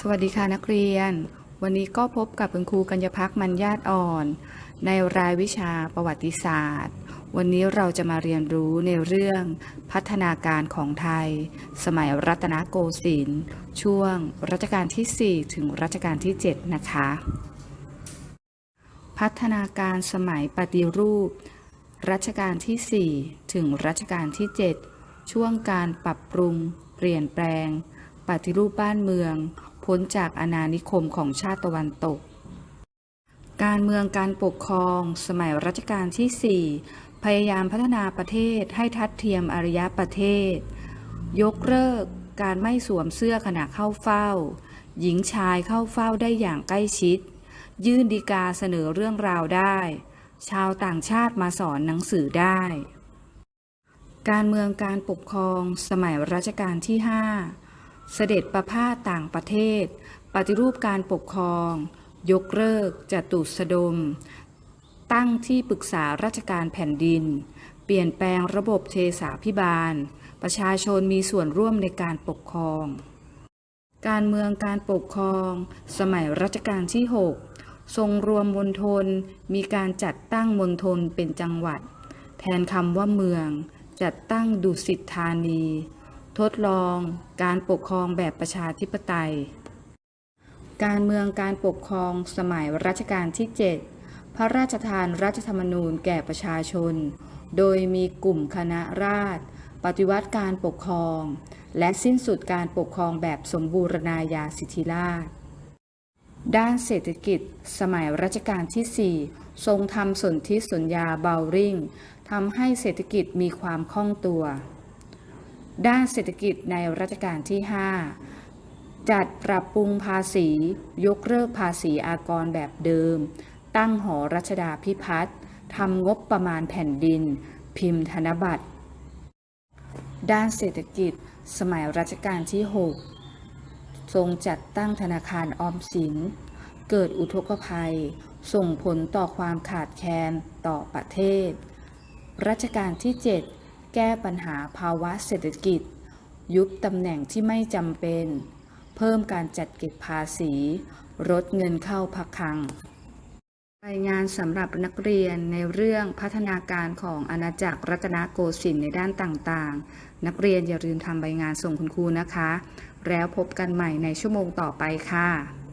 สวัสดีค่ะนักเรียน วันนี้ก็พบกับคุณครูกัญญพักมันญาติอ่อน ในรายวิชาประวัติศาสตร์ วันนี้เราจะมาเรียนรู้ในเรื่องพัฒนาการของไทย สมัยรัตนโกสินทร์ช่วงรัชกาลที่ 4 ถึงรัชกาลที่ 7 นะคะ พัฒนาการสมัยปฏิรูป รัชกาลที่ 4 ถึงรัชกาลที่ 7 ช่วงการปรับปรุง เปลี่ยนแปลง ปฏิรูปบ้านเมือง พ้นจากอาณานิคมของชาติตะวันตก การเมืองการปกครอง สมัยรัชกาลที่ 4 พยายามพัฒนาประเทศให้ทัดเทียมอารยประเทศ ยกเลิกการไม่สวมเสื้อขณะเข้าเฝ้า หญิงชายเข้าเฝ้าได้อย่างใกล้ชิด ยื่นดีกาเสนอเรื่องราวได้ ชาวต่างชาติมาสอนหนังสือได้ การเมืองการปกครอง สมัยรัชกาลที่ 5 เสด็จประพาสต่างประเทศ ปฏิรูปการปกครอง ยกเลิกจตุสดม ตั้งที่ปรึกษาราชการแผ่นดิน เปลี่ยนแปลงระบบเทสาพิบาล ประชาชนมีส่วนร่วมในการปกครอง การเมืองการปกครอง สมัยรัชกาลที่ 6 ทรงรวมมณฑลมีการจัดตั้งมณฑลเป็นจังหวัด แทนคำว่าเมือง จัดตั้งดุสิตธานี ทดลองการปกครองแบบประชาธิปไตย การเมืองการปกครองสมัยรัชกาลที่ 7 พระราชทานรัฐธรรมนูญแก่ประชาชน โดยมีกลุ่มคณะราษฎรปฏิวัติการปกครอง และสิ้นสุดการปกครองแบบสมบูรณาญาสิทธิราชด้านเศรษฐกิจ สมัยรัชกาลที่ 4 ทรงทำสนธิสัญญาเบลริงทำให้เศรษฐกิจมีความคล่องตัว ด้านเศรษฐกิจในรัชกาลที่ 5 จัดปรับปรุงภาษี ยกเลิกภาษีอากรแบบเดิม ตั้งหอรัชดาพิพัฒน์ทำงบประมาณแผ่นดิน พิมพ์ธนบัตร ด้านเศรษฐกิจ สมัยรัชกาลที่ 6 ทรงจัดตั้งธนาคารออมสิน เกิดอุทกภัย ส่งผลต่อความขาดแคลนต่อประเทศ รัชกาลที่ 7 แก้ปัญหาภาวะเศรษฐกิจ ยุบตำแหน่งที่ไม่จำเป็น เพิ่มการจัดเก็บภาษีลดเงินเข้าพักคัง รายงานสำหรับนักเรียนในเรื่องพัฒนาการของอาณาจักรรัตนโกสินทร์ในด้านต่างๆ นักเรียนอย่าลืมทำใบงานส่งคุณครูนะคะ แล้วพบกันใหม่ในชั่วโมงต่อไปค่ะ